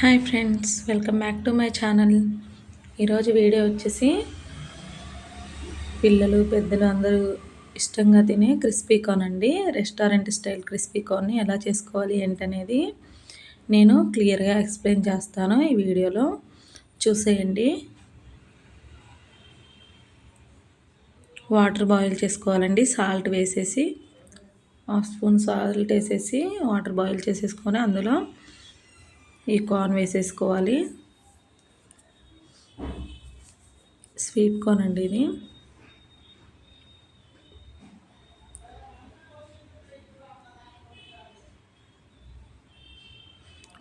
Hi friends welcome back to my channel ఈరోజు video వచ్చేసి పిల్లలు పెద్దలు అందరూ ఇష్టంగా తినే క్రిస్పీ కార్న్ అండి. రెస్టారెంట్ స్టైల్ క్రిస్పీ కార్న్ని ఎలా చేసుకోవాలి ఏంటనేది నేను క్లియర్గా ఎక్స్ప్లెయిన్ చేస్తాను ఈ వీడియోలో. చూసేయండి. వాటర్ బాయిల్ చేసుకోవాలండి. సాల్ట్ వేసేసి హాఫ్ స్పూన్ సాల్ట్ వేసేసి వాటర్ బాయిల్ చేసేసుకొని అందులో ఈ కార్న్ వేసేసుకోవాలి. స్వీట్ కార్న్ అండి ఇది.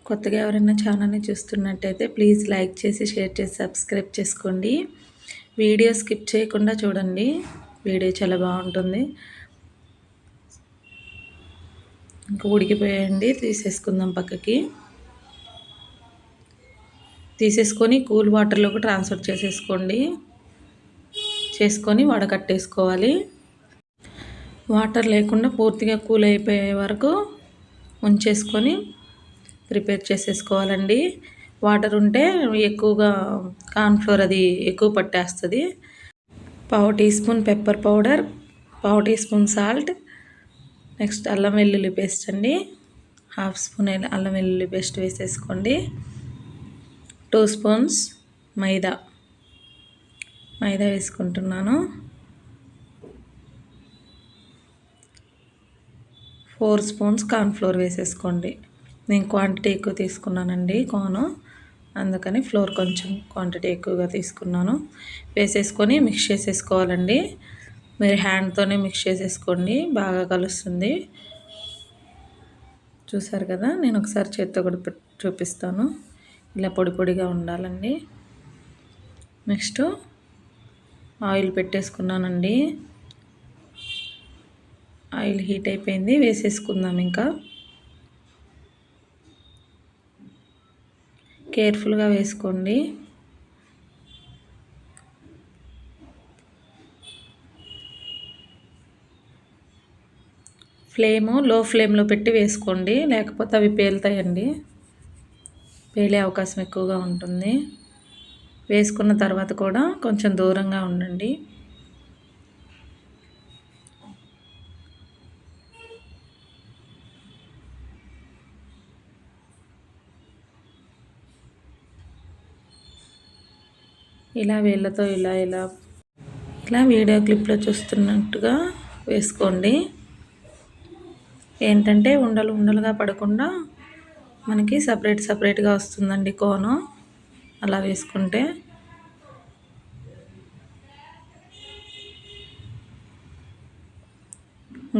కొత్తగా ఎవరైనా ఛానల్ని చూస్తున్నట్టయితే ప్లీజ్ లైక్ చేసి షేర్ చేసి సబ్స్క్రైబ్ చేసుకోండి. వీడియో స్కిప్ చేయకుండా చూడండి. వీడియో చాలా బాగుంటుంది. ఇంకా ఉడికిపోయండి తీసేసుకుందాం పక్కకి. తీసేసుకొని కూల్ వాటర్లోకి ట్రాన్స్ఫర్ చేసేసుకోండి. చేసుకొని వడకట్టేసుకోవాలి వాటర్ లేకుండా పూర్తిగా కూల్ అయిపోయే వరకు ఉంచేసుకొని ప్రిపేర్ చేసేసుకోవాలండి. వాటర్ ఉంటే ఎక్కువగా కార్న్ఫ్లోర్ అది ఎక్కువ పట్టేస్తుంది. పావు టీ స్పూన్ పెప్పర్ పౌడర్ పావు టీ స్పూన్ సాల్ట్ నెక్స్ట్ అల్లం వెల్లుల్లి పేస్ట్ అండి. హాఫ్ స్పూన్ అల్లం వెల్లుల్లి పేస్ట్ వేసేసుకోండి. టూ స్పూన్స్ మైదా. మైదా వేసుకుంటున్నాను. ఫోర్ స్పూన్స్ కార్న్ఫ్లోర్ వేసేసుకోండి. నేను క్వాంటిటీ ఎక్కువ తీసుకున్నానండి కోను అందుకని ఫ్లోర్ కొంచెం క్వాంటిటీ ఎక్కువగా తీసుకున్నాను. వేసేసుకొని మిక్స్ చేసేసుకోవాలండి. మీరు హ్యాండ్తోనే మిక్స్ చేసేసుకోండి. బాగా కలుస్తుంది. చూసారు కదా? నేను ఒకసారి చేత్తో కూడా చూపిస్తాను. ఇలా పొడి పొడిగా ఉండాలండి. నెక్స్ట్ ఆయిల్ పెట్టేసుకున్నానండి. ఆయిల్ హీట్ అయిపోయింది వేసేసుకుందాం ఇంకా. కేర్ఫుల్గా వేసుకోండి. ఫ్లేము లో ఫ్లేమ్లో పెట్టి వేసుకోండి లేకపోతే అవి పేలుతాయండి. పేలే అవకాశం ఎక్కువగా ఉంటుంది. వేసుకున్న తర్వాత కూడా కొంచెం దూరంగా ఉండండి. ఇలా వీళ్ళతో ఇలా ఇలా ఇలా వీడియో క్లిప్లో చూస్తున్నట్టుగా వేసుకోండి. ఏంటంటే ఉండలు ఉండలుగా పడకుండా మనకి సపరేట్ సపరేట్గా వస్తుందండి కోను. అలా వేసుకుంటే.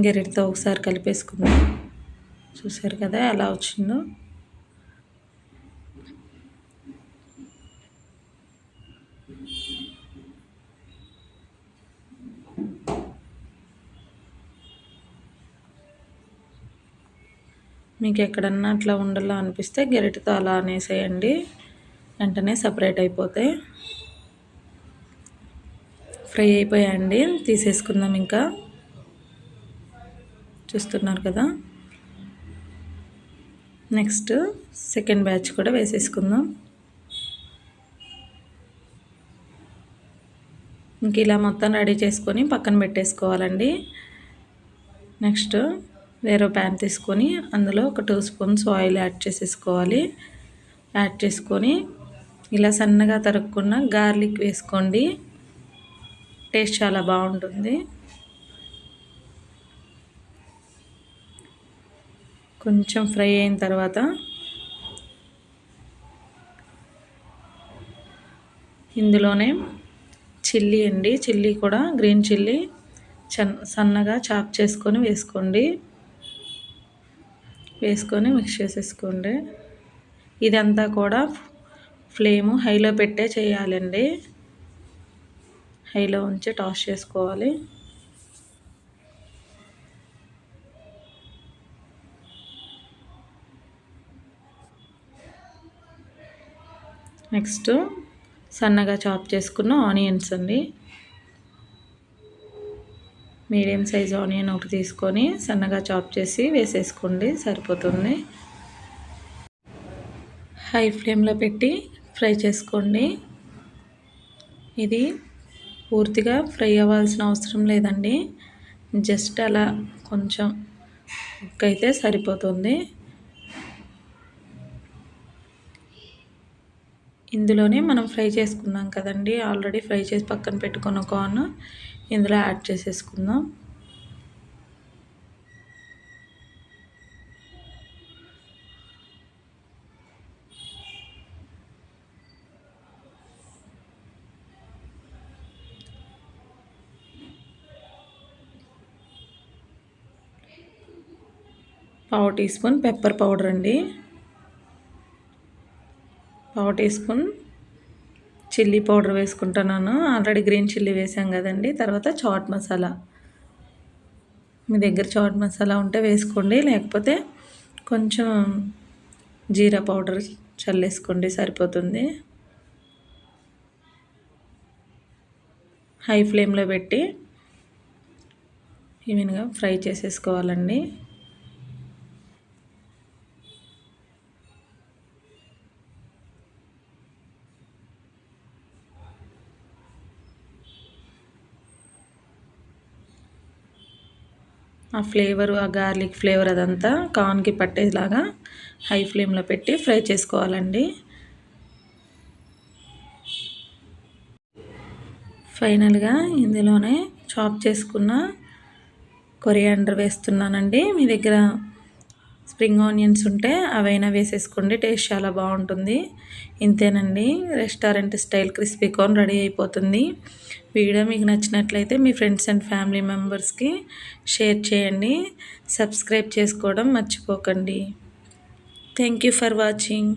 గెరెటితో ఒకసారి కలిపేసుకుందాం. చూసారు కదా ఎలా వచ్చిందో. మీకు ఎక్కడన్నా అట్లా ఉండాలో అనిపిస్తే గెరిటితో అలా అనేసేయండి. వెంటనే సపరేట్ అయిపోతాయి ఫ్రై అయిపోయాయండి. తీసేసుకుందాం ఇంకా. చూస్తున్నారు కదా. నెక్స్ట్ సెకండ్ బ్యాచ్ కూడా వేసేసుకుందాం. ఇంక ఇలా మొత్తం రెడీ చేసుకొని పక్కన పెట్టేసుకోవాలండి. నెక్స్ట్ వేరే ప్యాన్ తీసుకొని అందులో ఒక టూ స్పూన్స్ ఆయిల్ యాడ్ చేసేసుకోవాలి. యాడ్ చేసుకొని ఇలా సన్నగా తరుక్కున్న గార్లిక్ వేసుకోండి. టేస్ట్ చాలా బాగుంటుంది. కొంచెం ఫ్రై అయిన తర్వాత ఇందులోనే చిల్లీ అండి. చిల్లీ కూడా గ్రీన్ చిల్లీ సన్నగా చాప్ చేసుకొని వేసుకోండి. వేసుకొని మిక్స్ చేసేసుకోండి. ఇదంతా కూడా ఫ్లేము హైలో పెట్టే చేయాలండి. హైలో ఉంచి టాస్ చేసుకోవాలి. నెక్స్ట్ సన్నగా చాప్ చేసుకున్న ఆనియన్స్ అండి. మీడియం సైజ్ ఆనియన్ ఒకటి తీసుకొని సన్నగా చాప్ చేసి వేసేసుకోండి సరిపోతుంది. హై ఫ్లేమ్లో పెట్టి ఫ్రై చేసుకోండి. ఇది పూర్తిగా ఫ్రై అవ్వాల్సిన అవసరం లేదండి. జస్ట్ అలా కొంచెం కుక్ అయితే సరిపోతుంది. ఇందులోనే మనం ఫ్రై చేసుకున్నాం కదండి. ఆల్రెడీ ఫ్రై చేసి పక్కన పెట్టుకున్న కార్న్ ఇందులో యాడ్ చేసేసుకుందాం. పావు టీ స్పూన్ పెప్పర్ పౌడర్ అండి. పావు టీ స్పూన్ చిల్లీ పౌడర్ వేసుకుంటున్నాను ఆల్రెడీ గ్రీన్ చిల్లీ వేసాం కదండి. తర్వాత చాట్ మసాలా. మీ దగ్గర చాట్ మసాలా ఉంటే వేసుకోండి. లేకపోతే కొంచెం జీరా పౌడర్ చల్లేసుకోండి. సరిపోతుంది. హై ఫ్లేమ్లో పెట్టి ఈవెన్గా ఫ్రై చేసేసుకోవాలండి. ఆ ఫ్లేవర్ ఆ గార్లిక్ ఫ్లేవర్ అదంతా కార్న్కి పట్టేలాగా హై ఫ్లేమ్లో పెట్టి ఫ్రై చేసుకోవాలండి. ఫైనల్గా ఇందులోనే చాప్ చేసుకున్న కొరియాండర్ వేస్తున్నానండి. మీ దగ్గర స్ప్రింగ్ ఆనియన్స్ ఉంటే అవైనా వేసేసుకోండి టేస్ట్ చాలా బాగుంటుంది. ఇంతేనండి restaurant style crispy corn ready అయిపోతుంది. వీడియో మీకు నచ్చినట్లయితే మీ ఫ్రెండ్స్ అండ్ ఫ్యామిలీ మెంబర్స్కి షేర్ చేయండి సబ్స్క్రైబ్ చేసుకోవడం మర్చిపోకండి. Thank you for watching.